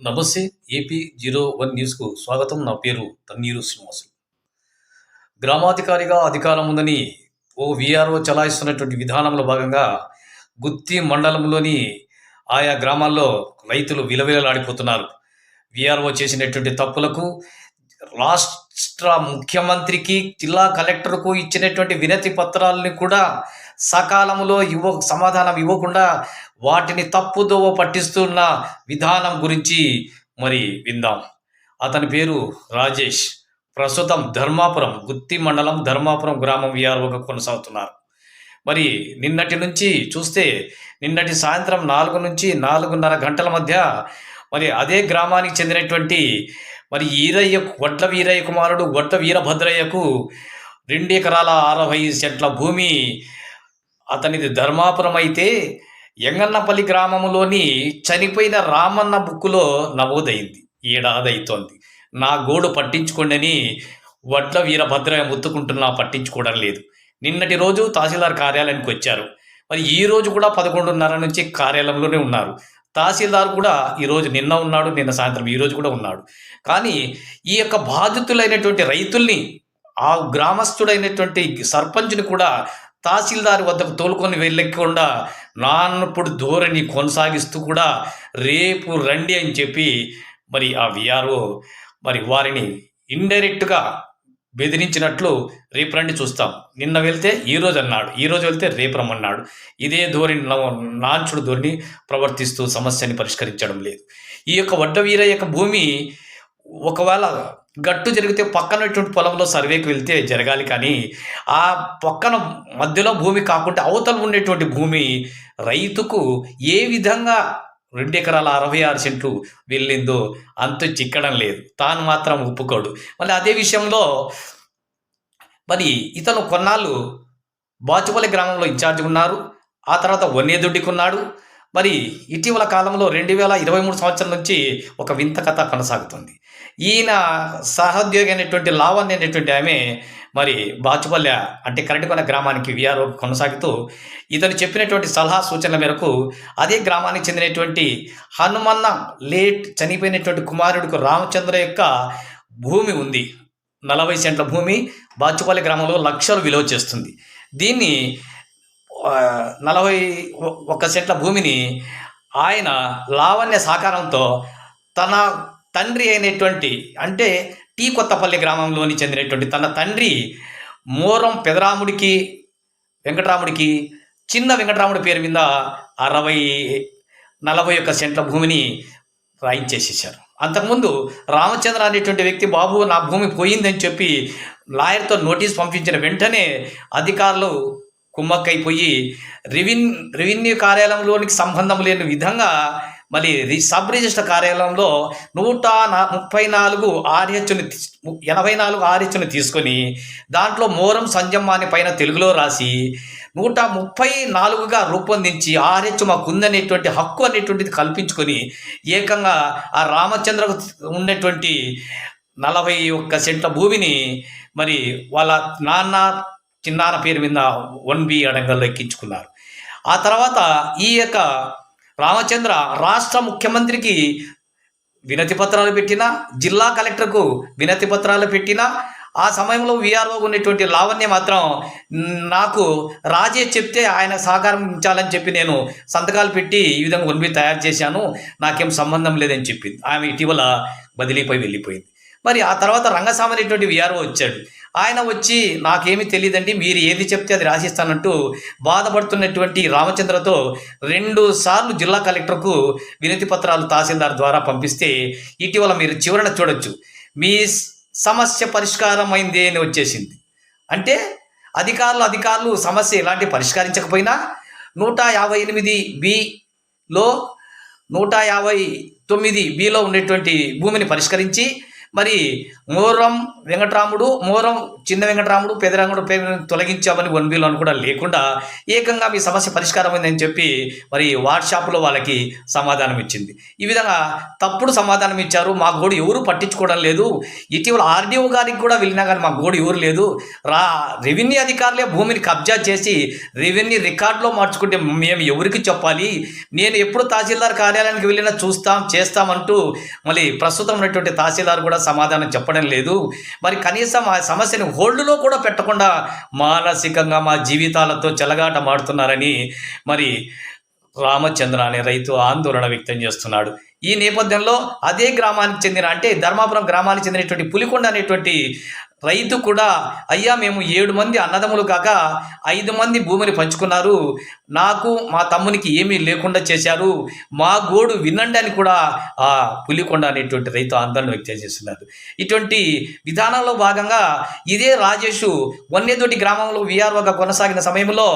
నమస్తే AP zero one న్యూస్కు స్వాగతం. నా పేరు తన్నీరు శ్రీనివాసులు. గ్రామాధికారిగా అధికారం ఉందని ఓ విఆర్ఓ చలాయిస్తున్నటువంటి విధానంలో భాగంగా గుత్తి మండలంలోని ఆయా గ్రామాల్లో రైతులు విలవిలలాడిపోతున్నారు. విఆర్ఓ చేసినటువంటి తప్పులకు రాష్ట్ర ముఖ్యమంత్రికి జిల్లా కలెక్టర్కు ఇచ్చినటువంటి వినతి పత్రాలని కూడా సకాలంలో ఇవ్వ సమాధానం ఇవ్వకుండా వాటిని తప్పుదోవ పట్టిస్తున్న విధానం గురించి మరి విందాం. అతని పేరు రాజేష్. ప్రస్తుతం ధర్మాపురం గుత్తి మండలం ధర్మాపురం గ్రామం విఆర్ఓగా కొనసాగుతున్నారు. మరి నిన్నటి నుంచి చూస్తే నిన్నటి సాయంత్రం నాలుగు నుంచి నాలుగున్నర గంటల మధ్య మరి అదే గ్రామానికి చెందినటువంటి మరి ఈరయ్య వడ్ల వీరయ్య కుమారుడు వడ్ల వీరభద్రయ్యకు రెండు ఎకరాల అరవై సెంట్ల భూమి అతనిది ధర్మాపురం అయితే ఎంగన్నపల్లి గ్రామంలోని చనిపోయిన రామన్న బుక్కులో నమోదైంది. ఏడాదైతోంది నా గోడు పట్టించుకోండి వడ్ల వీరభద్రయ్య ముత్తుకుంటున్నా పట్టించుకోవడం లేదు. నిన్నటి రోజు తహసీల్దార్ కార్యాలయానికి వచ్చారు. మరి ఈ రోజు కూడా పదకొండున్నర నుంచి కార్యాలయంలోనే ఉన్నారు. తహసీల్దార్ కూడా ఈరోజు నిన్న ఉన్నాడు నిన్న సాయంత్రం ఈరోజు కూడా ఉన్నాడు. కానీ ఈ యొక్క బాధితులైనటువంటి రైతుల్ని ఆ గ్రామస్తుడైనటువంటి సర్పంచ్ని కూడా తహసీల్దార్ వద్దకు తోలుకొని వెళ్ళకుండా నాన్నప్పుడు ధోరణి కొనసాగిస్తూ కూడా రేపు రండి అని చెప్పి మరి ఆ విఆర్ఓ మరి వారిని ఇండైరెక్ట్గా బెదిరించినట్లు రేపు రండి చూస్తాం. నిన్న వెళ్తే ఈ రోజు అన్నాడు. ఈరోజు వెళ్తే రేపు రమ్మన్నాడు. ఇదే ధోరణి నవ- నాంచుడు ధోరణి ప్రవర్తిస్తూ సమస్యని పరిష్కరించడం లేదు. ఈ యొక్క వడ్డవీర యొక్క భూమి ఒకవేళ గట్టు జరిగితే పక్కనటువంటి పొలంలో సర్వేకి వెళ్తే జరగాలి కానీ ఆ పక్కన మధ్యలో భూమి కాకుండా అవతల ఉండేటువంటి భూమి రైతుకు ఏ విధంగా రెండు ఎకరాల అరవై ఆరు సెంట్లు వెళ్ళిందో అంత చిక్కడం లేదు. తాను మాత్రం ఒప్పుకోడు. మళ్ళీ అదే విషయంలో మరి ఇతను కొన్నాళ్ళు బాచుపల్లి గ్రామంలో ఇన్ఛార్జ్ ఉన్నారు. ఆ తర్వాత వన్యదొడ్డికి ఉన్నాడు మరి ఇటీవల కాలంలో రెండు వేల ఇరవై మూడు సంవత్సరం నుంచి ఒక వింత కథ కొనసాగుతుంది. ఈయన సహోద్యోగి అనేటువంటి లావణ్య అనేటువంటి ఆమె మరి బాచుపల్లె అంటే కరటికొండ గ్రామానికి విఆర్ఓ కొనసాగుతూ ఇతను చెప్పినటువంటి సలహా సూచనల మేరకు అదే గ్రామానికి చెందినటువంటి హనుమన్న లేట్ చనిపోయినటువంటి కుమారుడికి రామచంద్ర యొక్క భూమి ఉంది. నలభై సెంట్ల భూమి బాచుపల్లి గ్రామంలో లక్షలు విలువ చేస్తుంది. దీన్ని నలభై ఒక్క సెట్ల భూమిని ఆయన లావణ్య సహకారంతో తన తండ్రి అయినటువంటి అంటే టీ కొత్తపల్లి గ్రామంలోని చెందినటువంటి తన తండ్రి మోరం పెదరాముడికి వెంకటరాముడికి చిన్న వెంకటరాముడి పేరు మీద అరవై నలభై ఒక్క సెంట్ల భూమిని రాయించేసేసారు అంతకుముందు రామచంద్ర అనేటువంటి వ్యక్తి బాబు నా భూమి పోయిందని చెప్పి లాయర్తో నోటీస్ పంపించిన వెంటనే అధికారులు కుమ్మక్కైపోయి రెవెన్ రెవెన్యూ కార్యాలయంలోనికి సంబంధం లేని విధంగా మరి సబ్ రిజిస్టర్ కార్యాలయంలో నూట నా ముప్పై నాలుగు ఆర్హెచ్ని ఎనభై నాలుగు ఆర్హెచ్ని తీసుకొని దాంట్లో మోరం సంజమ్మ అని పైన తెలుగులో రాసి నూట ముప్పై నాలుగుగా రూపొందించి ఆర్హెచ్ మాకు ఉందనేటువంటి హక్కు అనేటువంటిది కల్పించుకొని ఏకంగా ఆ రామచంద్రకు ఉన్నటువంటి నలభై ఒక్క సెంట్ల భూమిని మరి వాళ్ళ నాన్న చిన్నాన పేరు మీద వన్ బి అడంగల్లో ఎక్కించుకున్నారు. ఆ తర్వాత ఈ యొక్క రామచంద్ర రాష్ట్ర ముఖ్యమంత్రికి వినతి పత్రాలు పెట్టినా జిల్లా కలెక్టర్కు వినతి పత్రాలు పెట్టినా ఆ సమయంలో విఆర్ఓ ఉన్నటువంటి లావణ్య మాత్రం నాకు రాజే చెప్తే ఆయన సహకారం ఉంచాలని చెప్పి నేను సంతకాలు పెట్టి ఈ విధంగా వన్బి తయారు చేశాను. నాకేం సంబంధం లేదని చెప్పింది. ఆమె ఇటీవల బదిలీపై వెళ్ళిపోయింది. మరి ఆ తర్వాత రంగస్వామి అనేటువంటి విఆర్ఓ వచ్చాడు. ఆయన వచ్చి నాకేమీ తెలియదండి మీరు ఏది చెప్తే అది రాసిస్తానంటూ బాధపడుతున్నటువంటి రామచంద్రతో రెండు సార్లు జిల్లా కలెక్టర్కు వినతి పత్రాలు తహసీల్దార్ ద్వారా పంపిస్తే ఇటీవల మీరు చివరన చూడొచ్చు. మీ సమస్య పరిష్కారం అయింది అని వచ్చేసింది. అంటే అధికారులు అధికారులు సమస్య ఎలాంటి పరిష్కరించకపోయినా నూట యాభై ఎనిమిది బిలో నూట యాభై తొమ్మిది బిలో ఉండేటువంటి భూమిని పరిష్కరించి మరి మోరం వెంకటరాముడు మోరం చిన్న వెంకటరాముడు పెదరాముడు పేరును తొలగించామని వన్ బిల్ అని కూడా లేకుండా ఏకంగా మీ సమస్య పరిష్కారం చెప్పి మరి వాట్సాప్లో వాళ్ళకి సమాధానం ఇచ్చింది. ఈ విధంగా తప్పుడు సమాధానం ఇచ్చారు. మా గోడు ఎవరు పట్టించుకోవడం లేదు. ఇటీవల ఆర్డీఓ గారికి కూడా వెళ్ళినా కానీ మా గోడు ఎవరు లేదు. రా రెవెన్యూ అధికారులే భూమిని కబ్జా చేసి రెవెన్యూ రికార్డులో మార్చుకుంటే మేము ఎవరికి చెప్పాలి? నేను ఎప్పుడు తహసీల్దార్ కార్యాలయానికి వెళ్ళినా చూస్తాం చేస్తామంటూ మళ్ళీ ప్రస్తుతం ఉన్నటువంటి తహసీల్దార్ కూడా సమాధానం చెప్పడం లేదు. మరి కనీసం ఆ సమస్యని హోల్డ్లో కూడా పెట్టకుండా మానసికంగా మా జీవితాలతో చెలగాట మాడుతున్నారని మరి రామచంద్ర అనే రైతు ఆందోళన వ్యక్తం చేస్తున్నాడు. ఈ నేపథ్యంలో అదే గ్రామానికి చెందిన అంటే ధర్మాపురం గ్రామానికి చెందినటువంటి పులికొండ అనేటువంటి రైతు కూడా అయ్యా మేము ఏడు మంది అన్నదమ్ములు కాక ఐదు మంది భూమిని పంచుకున్నారు. నాకు మా తమ్మునికి ఏమీ లేకుండా చేశారు. మా గోడు వినండి అని కూడా ఆ పులికొండ అనేటువంటి రైతు ఆందోళన వ్యక్తం చేస్తున్నారు ఇటువంటి విధానంలో భాగంగా ఇదే రాజేష్ వన్యతోటి గ్రామంలో విఆర్ఓగా కొనసాగిన సమయంలో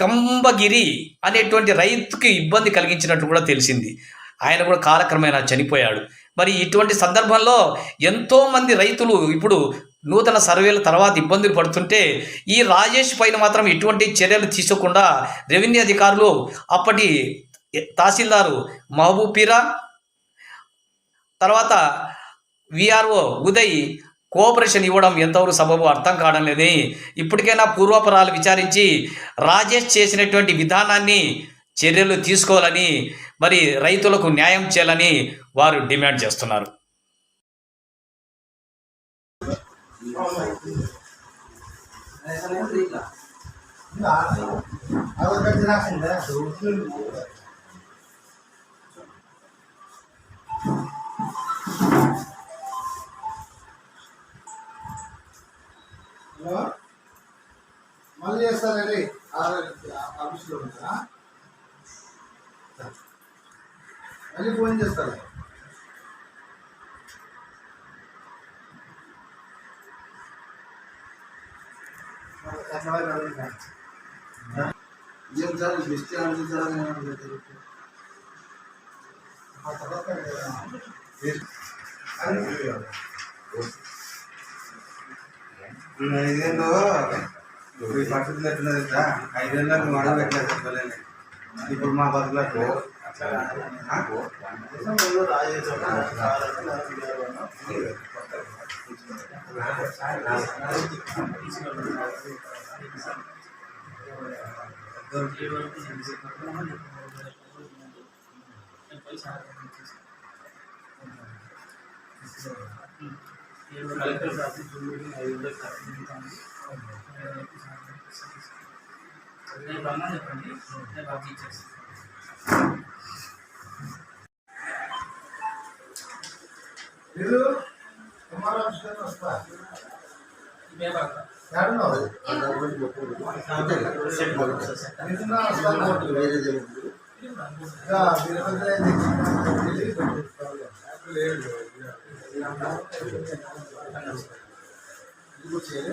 కంబగిరి అనేటువంటి రైతుకి ఇబ్బంది కలిగించినట్టు కూడా తెలిసింది. ఆయన కూడా కాలక్రమేణా చనిపోయాడు. మరి ఇటువంటి సందర్భంలో ఎంతోమంది రైతులు ఇప్పుడు నూతన సర్వేల తర్వాత ఇబ్బందులు పడుతుంటే ఈ రాజేష్ పైన మాత్రం ఎటువంటి చర్యలు తీసుకోకుండా రెవెన్యూ అధికారులు అప్పటి తహసీల్దారు మహబూబ్ పీరా తర్వాత విఆర్ఓ ఉదయ్ కోఆపరేషన్ ఇవ్వడం ఎంతవరకు సబబు అర్థం కావడం లేదని ఇప్పటికైనా పూర్వాపరాలు విచారించి రాజేష్ చేసినటువంటి విధానాన్ని చర్యలు తీసుకోవాలని మరి రైతులకు న్యాయం చేయాలని వారు డిమాండ్ చేస్తున్నారు. ఆఫీస్లో ఉంటారా? మళ్ళీ ఫోన్ చేస్తారు? ఏం సార్ బెస్ట్ ఆ తర్వాత ఈ పరిస్థితులు ఎట్లున్నది తెలుసా ఐదేళ్ళు నువ్వు అడవి పెట్టలేదు చెప్పలేదు ఇప్పుడు మా బతులకు మీరు కుమార్ ఆఫీస్కి వస్తా ఎక్కడున్నావు? నిన్న వస్తాను. ఇక వీరభద్రయ్య తెచ్చిన లేదు. ఇది చేయాలి.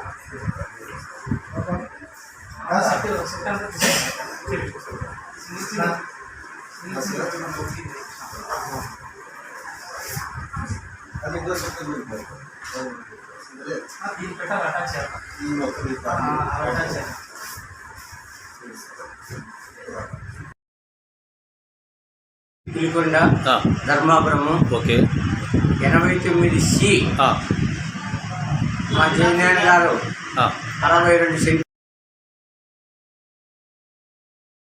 అది. పులికొండ ధర్మాపురము ఓకే ఎనభై తొమ్మిది సి మా జయనారాయణ గారు. అరవై రెండు సెంట్